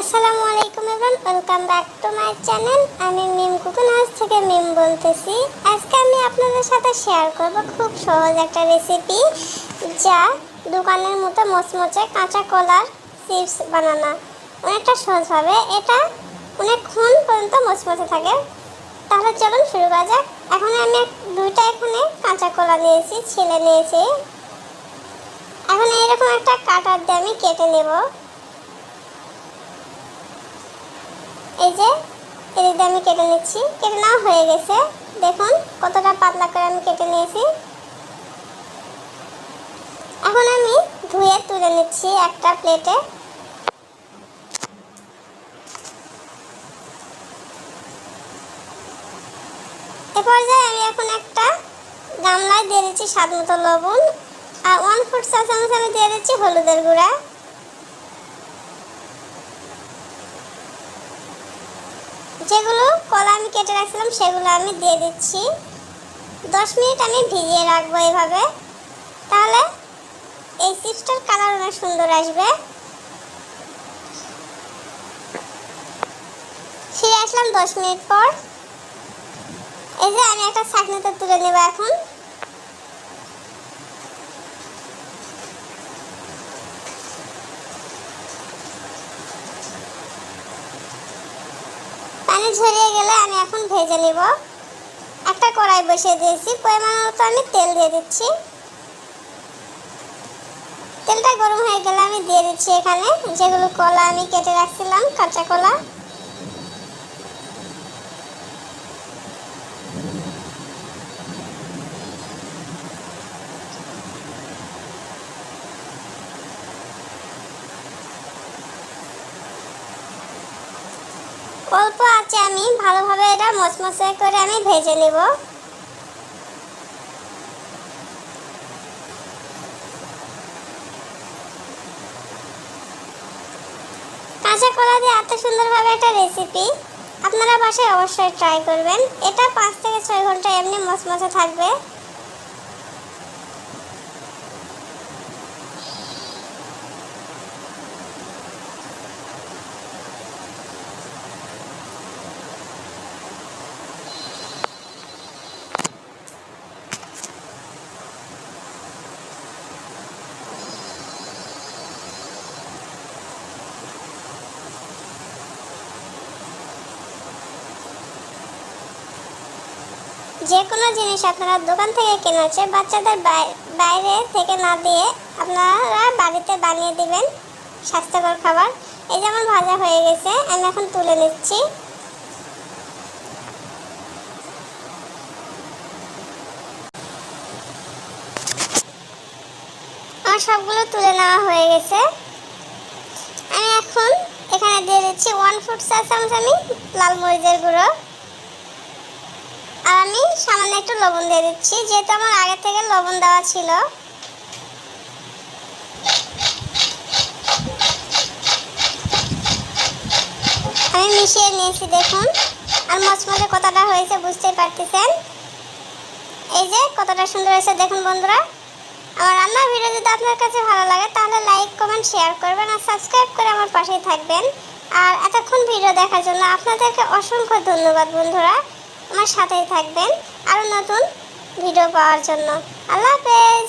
আসসালামু আলাইকুম everyone, welcome back to my channel. আমি মিম কুকুন হাউস থেকে মিম বলতেছি। আজকে আমি আপনাদের সাথে শেয়ার করব খুব সহজ একটা রেসিপি যা দোকানের মতো মচমচে কাঁচা কলার চিপস বানানো। অনেকটা সহজভাবে এটা অনেকক্ষণ পর্যন্ত মচমচে থাকে। তাহলে চলুন শুরু করা যাক। এখন আমি দুইটা এখানে কাঁচা কলা নিয়েছি, ছেলে নিয়েছি। এখন এইরকম একটা কাটার দিয়ে আমি কেটে নেব। এই যে, এদিক আমি কেটে নিচ্ছি। কেটে নেওয়া হয়ে গেছে। দেখুন, কতটা পাতলা করে আমি কেটে নিয়েছি। এখন আমি ধুয়ে তুলে নিচ্ছি একটা প্লেটে এ। পর্যায়ে আমি এখন একটা গামলায় দিয়ে দিচ্ছি স্বাদ মতো লবণ। আর ওয়ান ফুট চা চামচ আমি দিয়ে দিচ্ছি হলুদের গুঁড়া। যেগুলো কলা আমি কেটে রাখছিলাম, সেগুলো আমি দিয়ে দিচ্ছি। দশ মিনিট আমি ভিজিয়ে রাখব এইভাবে তাহলে এই চিপসটার কালার অনেক সুন্দর আসবে। ফিরে আসলাম দশ মিনিট পর। এই যে আমি একটা ছাঁকনিতে তুলে নেব এখন। পানি ঝরিয়ে গেলে আমি এখন ভেজে নিব। একটা কড়াই বসিয়ে দিয়েছি, পরিমাণ মতো আমি তেল দিয়ে দিচ্ছি। তেলটা গরম হয়ে গেলে আমি দিয়ে দিচ্ছি এখানে যেগুলো কলা আমি কেটে রাখছিলাম, কাঁচা কলা। অল্প আছে আমি, ভালোভাবে এটা মচমচে করে আমি ভেজে নেব। কাঁচা কলা দিয়ে এত সুন্দরভাবে একটা রেসিপি আপনারা বাসায় অবশ্যই ট্রাই করবেন। এটা পাঁচ থেকে ছয় ঘণ্টা এমনি মচমচে থাকবে। যে কোনো জিনিস আপনারা দোকান থেকে কেনা হচ্ছে বাচ্চাদের বাইরে থেকে না দিয়ে আপনারা বাড়িতে বানিয়ে দিবেন স্বাস্থ্যকর খাবার। এই যেমন ভাজা হয়ে গেছে, আমি এখন তুলে নিচ্ছি। আমার সবগুলো তুলে নেওয়া হয়ে গেছে। আমি এখন এখানে দিয়ে দিচ্ছি ওয়ান ফুট চা চামচ আমি লাল মরিচের গুঁড়ো। সামান্য একটু লবণ দিয়ে দিচ্ছি, যেহেতু আমার আগে থেকে লবণ দেওয়া ছিল। আমি মিশিয়ে নিয়েছি, দেখুন। আর মচমচে কতটা হয়েছে বুঝতেই পারতেছেন? এই যে কতটা সুন্দর হয়েছে, দেখুন বন্ধুরা। আমার রান্নার ভিডিও যদি আপনার কাছে ভালো লাগে, তাহলে লাইক কমেন্ট শেয়ার করবেন আর সাবস্ক্রাইব করে আমার পাশেই থাকবেন। আর এতক্ষণ ভিডিও দেখার জন্য আপনাদেরকে অসংখ্য ধন্যবাদ বন্ধুরা। আমার সাথেই থাকবেন আরও নতুন ভিডিও পাওয়ার জন্য। আল্লাহ হাফেজ।